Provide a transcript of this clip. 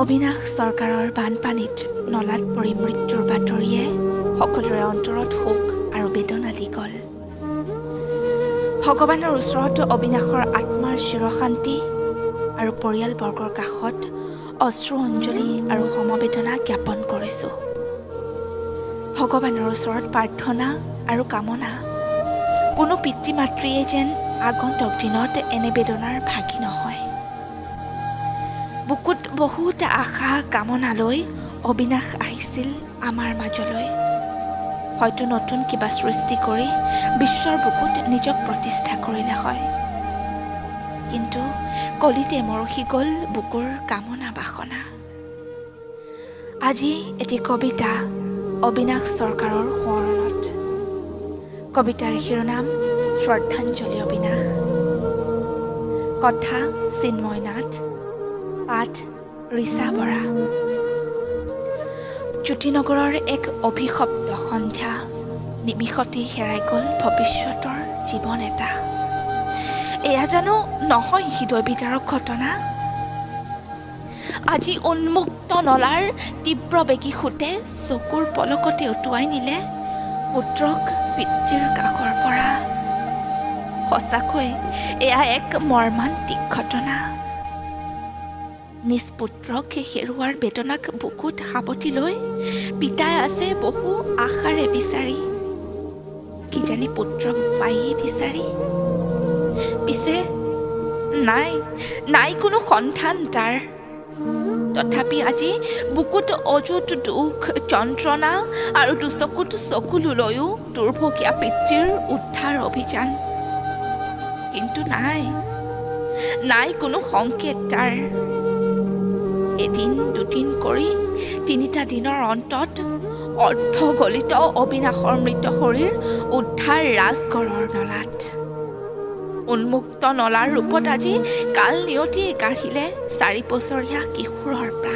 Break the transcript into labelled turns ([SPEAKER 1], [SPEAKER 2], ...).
[SPEAKER 1] অবিনাশ চৰকাৰৰ বানপানীত নলাত পৰি মৃত্যুৰ বাতৰিয়ে সকলোৰে অন্তৰত শোক আৰু বেদনা দি গ'ল। ভগৱানৰ ওচৰত অবিনাশৰ আত্মাৰ চিৰশান্তি আৰু পৰিয়ালবৰ্গৰ কাষত অশ্ৰু অঞ্জলি আৰু সমবেদনা জ্ঞাপন কৰিছোঁ। ভগৱানৰ ওচৰত প্ৰাৰ্থনা আৰু কামনা। কোনো পিতৃ মাতৃয়ে যেন আগন্তুক দিনত এনে বেদনাৰ ভাগি নহয়। বুকুত বহুত আশা কামনা লৈ অবিনাশ আহিছিল আমাৰ মাজলৈ। হয়তো নতুন কিবা সৃষ্টি কৰি বিশ্বৰ বুকুত নিজক প্ৰতিষ্ঠা কৰিলে হয়। কিন্তু কলিতে মৰহি গ'ল বুকুৰ কামনা বাসনা। আজি এটি কবিতা অবিনাশ চৰকাৰৰ সোঁৱৰণত। কবিতাৰ শিৰোনাম শ্ৰদ্ধাঞ্জলি অবিনাশ কথা চিন্ময় নাথ পাঠ ৰিচা বৰা। জ্যোতিনগৰৰ এক অভিশপ্ত সন্ধ্যা নিমিষতেই হেৰাই গ'ল ভৱিষ্যতৰ জীৱন এটা। এয়া জানো নহয় হৃদয় বিদাৰক ঘটনা? আজি উন্মুক্ত নলাৰ তীব্ৰ বেগী সোঁতে চকুৰ পলকতে উটুৱাই নিলে পুত্ৰক পিতৃৰ কাষৰ পৰা। সঁচাকৈ এয়া এক মৰ্মান্তিক ঘটনা। নিজ পুত্ৰক হেৰুৱাৰ বেদনাক বুকুত সাৱটি লৈ পিতাই আছে বহু আশাৰে বিচাৰি। কিজানি পুত্ৰক পায়েই বিচাৰি? পিছে নাই নাই কোনো সন্ধান তাৰ। তথাপি আজি বুকুত অযুত দুখ যন্ত্ৰণা আৰু দুচকুত চকুলোলৈও দুৰ্ভগীয়া পিতৃৰ উদ্ধাৰ অভিযান। কিন্তু নাই নাই কোনো সংকেত তাৰ। এদিন দুদিন কৰি তিনিটা দিনৰ অন্তত অৰ্ধগলিত অবিনাশৰ মৃত শৰীৰ উদ্ধাৰ ৰাজগড়ৰ নলাত। উন্মুক্ত নলাৰ ৰূপত আজি কাল নিয়তিয়ে কাঢ়িলে চাৰি বছৰীয়া কিশোৰৰ প্ৰাণ।